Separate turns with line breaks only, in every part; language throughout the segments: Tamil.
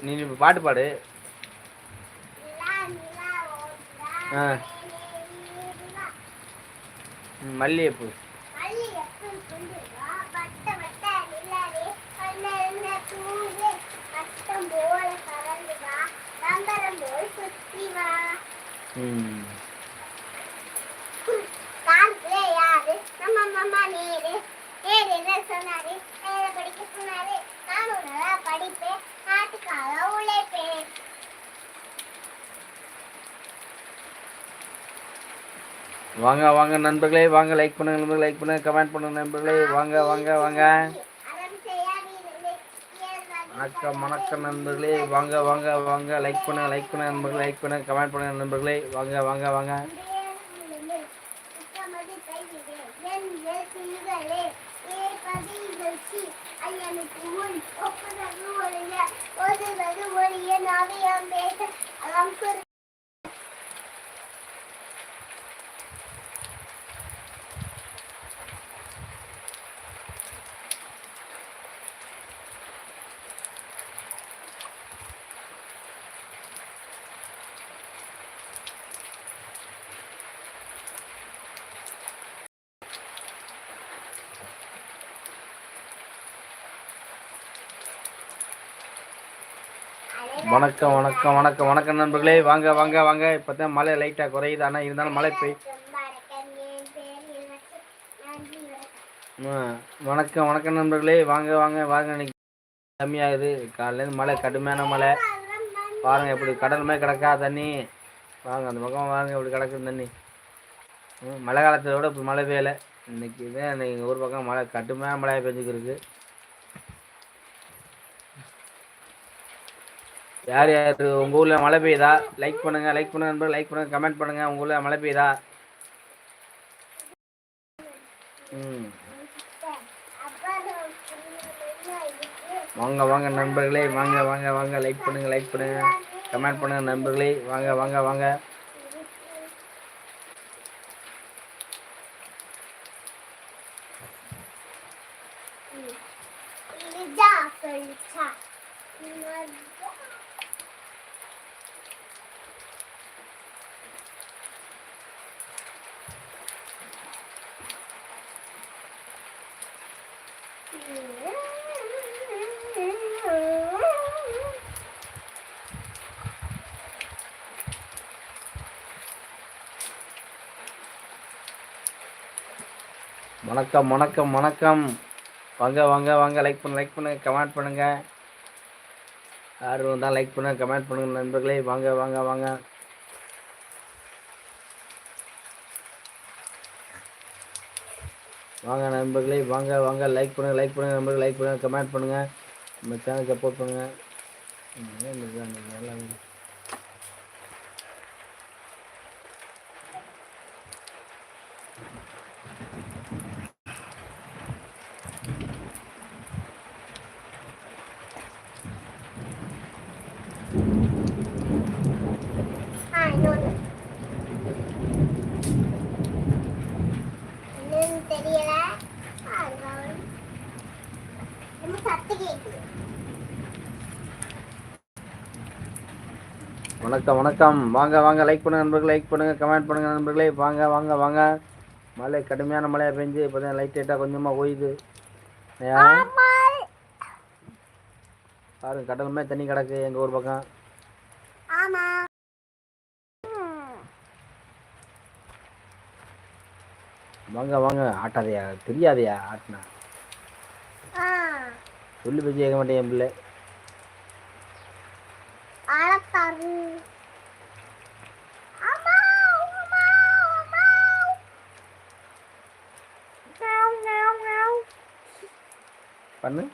நீ இப்ப பாட்டு பாடு. ஆ. மல்லிகைப்பூ. ம்.
நம்ம அம்மா நேரு. சொன்னாரு நேர படிக்க சொன்னாரு. நானும் நல்லா படிப்பேன் நாட்டுக்காக உழைப்பேன்.
வாங்க வாங்க நண்பர்களே வாங்க லைக் பண்ணுங்க நண்பர்களே லைக் பண்ணுங்க கமெண்ட் பண்ணுங்க நண்பர்களே. வாங்க வாங்க வாங்க. வணக்கம் வணக்கம் நண்பர்களே. வாங்க வாங்க வாங்க. லைக் பண்ணுங்க லைக் பண்ணுங்க நண்பர்களே லைக் பண்ணுங்க கமெண்ட் பண்ணுங்க நண்பர்களே. வாங்க வாங்க வாங்க.
Open that door.
வணக்கம் வணக்கம் வணக்கம் வணக்கம் நண்பர்களே. வாங்க வாங்க வாங்க. இப்போ தான் மழை லைட்டாக குறையுது. ஆனால் இருந்தாலும் மழை பெய் வணக்கம் வணக்கம் நண்பர்களே. வாங்க வாங்க வாங்க. இன்னைக்கு கம்மியாகுது. காலையிலேருந்து மழை கடுமையான மழை. பாருங்கள் இப்படி கடல் மாதிரி கிடக்கா தண்ணி. வாங்க அந்த பக்கம் வாங்க இப்படி கிடக்குது தண்ணி. மழை காலத்தை விட இப்போ மழை பெய்யலை. இன்னைக்கு தான் இன்னைக்கு ஒரு பக்கம் மழை கடுமையான மழையாக பெஞ்சுக்கிருக்கு. யார் யார் உங்கள் ஊரில் மழை பெய்யுதா? லைக் பண்ணுங்கள் லைக் பண்ணுங்க நண்பர் லைக் பண்ணுங்கள் கமெண்ட் பண்ணுங்கள் உங்கள் ஊரில் மழை பெய்யுதா? ம். வாங்க வாங்க நண்பர்களே வாங்க வாங்க வாங்க. லைக் பண்ணுங்கள் லைக் பண்ணுங்கள் கமெண்ட் பண்ணுங்கள் நண்பர்களே. வாங்க வாங்க வாங்க. வணக்கம் வணக்கம் வணக்கம். வாங்க வாங்க வாங்க. லைக் பண்ணு லைக் பண்ணுங்க கமெண்ட் பண்ணுங்க. யாரும் வந்தால் லைக் பண்ணுங்க கமெண்ட் பண்ணுங்க நண்பர்களே. வாங்க வாங்க வாங்க. வாங்க நண்பர்களே வாங்க வாங்க. லைக் பண்ணுங்க லைக் பண்ணுங்க நண்பர்கள். லைக் பண்ணுங்க கமெண்ட் பண்ணுங்க. நம்ம சேனல் சப்போர்ட் பண்ணுங்க. ம்,
தெரியல? சத்து
வணக்கம் வணக்கம். வாங்க வாங்க. லைக் பண்ணுங்க நண்பர்களே. லைக் பண்ணுங்க கமெண்ட் பண்ணுங்க நண்பர்களே. வாங்க வாங்க வாங்க. மழை கடுமையான மழையாக பெஞ்சு இப்போ லைட் லைட்டாக கொஞ்சமாக ஓயுது? பாருங்க கடல் மாதிரி தண்ணி கிடக்கு எங்கள் ஊர் பக்கம். வாங்க வாங்க ஆட்டாதையா தெரியாதையா ஆட்டினா? சொல்லி பேச்சு கேட்க மாட்டேன் என் பிள்ளை. பண்ணு.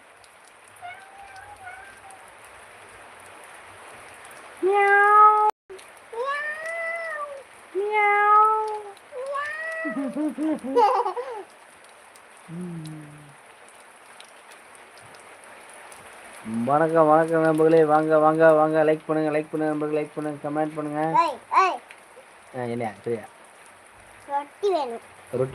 வணக்கம் வணக்கம் நண்பர்களே. வாங்க வாங்க வாங்க. லைக் பண்ணுங்க லைக் பண்ணுங்க நண்பர்களே. லைக் பண்ணுங்க கமெண்ட் பண்ணுங்க. என்ன சரியா?
ரொட்டி வேணும்.
ரொட்டி